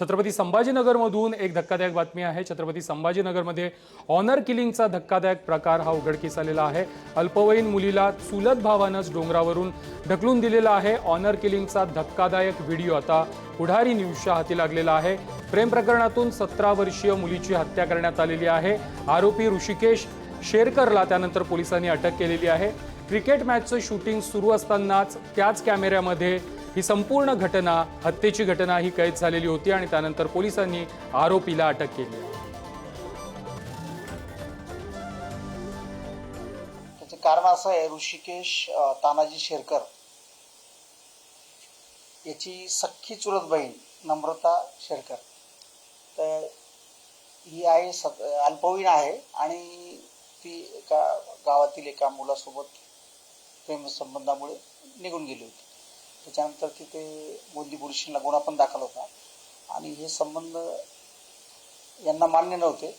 छत्रपती संभाजीनगरमधून एक धक्कादायक बातमी आहे. छत्रपती संभाजीनगरमध्ये ऑनर किलिंगचा धक्कादायक प्रकार हा उघडकीस आलेला आहे. अल्पवयीन मुलीला चुलत भावानंच डोंगरावरून ढकलून दिलेला आहे. ऑनर किलिंगचा धक्कादायक व्हिडिओ आता पुढारी न्यूजच्या हाती लागलेला आहे. प्रेम प्रकरणातून सतरा वर्षीय मुलीची हत्या करण्यात आलेली आहे. आरोपी ऋषिकेश शेरकरला त्यानंतर पोलिसांनी अटक केलेली आहे. क्रिकेट मॅचचं शूटिंग सुरू असतानाच त्याच कॅमेऱ्यामध्ये ही संपूर्ण घटना हत्येची घटना ही कैद झालेली होती आणि त्यानंतर पोलिसांनी आरोपीला अटक केली. त्याचे त्याचं कारण असं आहे ऋषिकेश तानाजी शेरकर याची सख्खी चुरत बहीण नम्रता शेरकर. तर ही आहे सत अल्पवयीन आहे आणि ती एका गावातील एका मुलासोबत प्रेमसंबंधामुळे निघून गेली होती. त्याच्यानंतर तिथे मोदी पोलिसांना गुन्हा पण दाखल होता. आणि हे संबंध यांना मान्य नव्हते.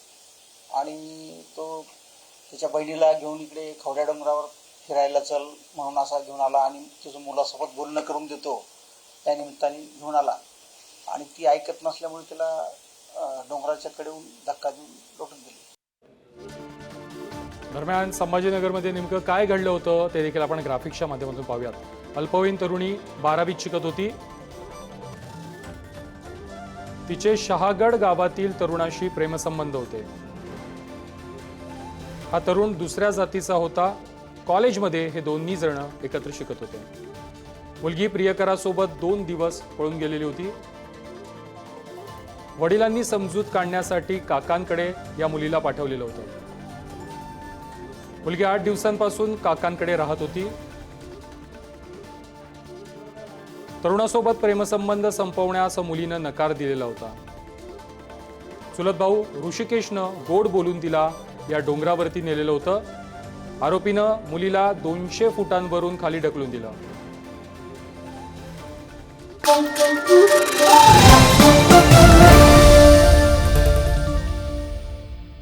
आणि तो त्याच्या बहिणीला घेऊन इकडे खवड्या डोंगरावर फिरायला चल म्हणून असा घेऊन आला आणि तुझं मुलासोबत बोलणं करून देतो. त्या निमित्ताने घेऊन आला. आणि ती ऐकत नसल्यामुळे तिला डोंगराच्या कडेहून धक्का देऊन लोटून दिली. दरम्यान संभाजीनगरमध्ये नेमकं काय घडलं होतं ते देखील आपण ग्राफिक्सच्या माध्यमातून पाहूयात. अल्पवयीन तरुणी बारावीत शिकत होती. तिचे शहागड गावातील तरुणाशी प्रेमसंबंध होते. हा तरुण दुसऱ्या जातीचा होता. कॉलेजमध्ये हे दोन्ही जण एकत्र शिकत होते. मुलगी प्रियकरासोबत दोन दिवस पळून गेलेली होती. वडिलांनी समजूत काढण्यासाठी काकांकडे या मुलीला पाठवलेलं होतं. मुलगी आठ दिवसांपासून काकांकडे राहत होती. तरुणासोबत प्रेमसंबंध संपवण्यास मुलीनं नकार दिलेला होता. चुलत भाऊ ऋषिकेशनं गोड बोलून तिला या डोंगरावरती नेलेलं होतं. आरोपीनं मुलीला दोनशे फुटांवरून खाली ढकलून दिलं.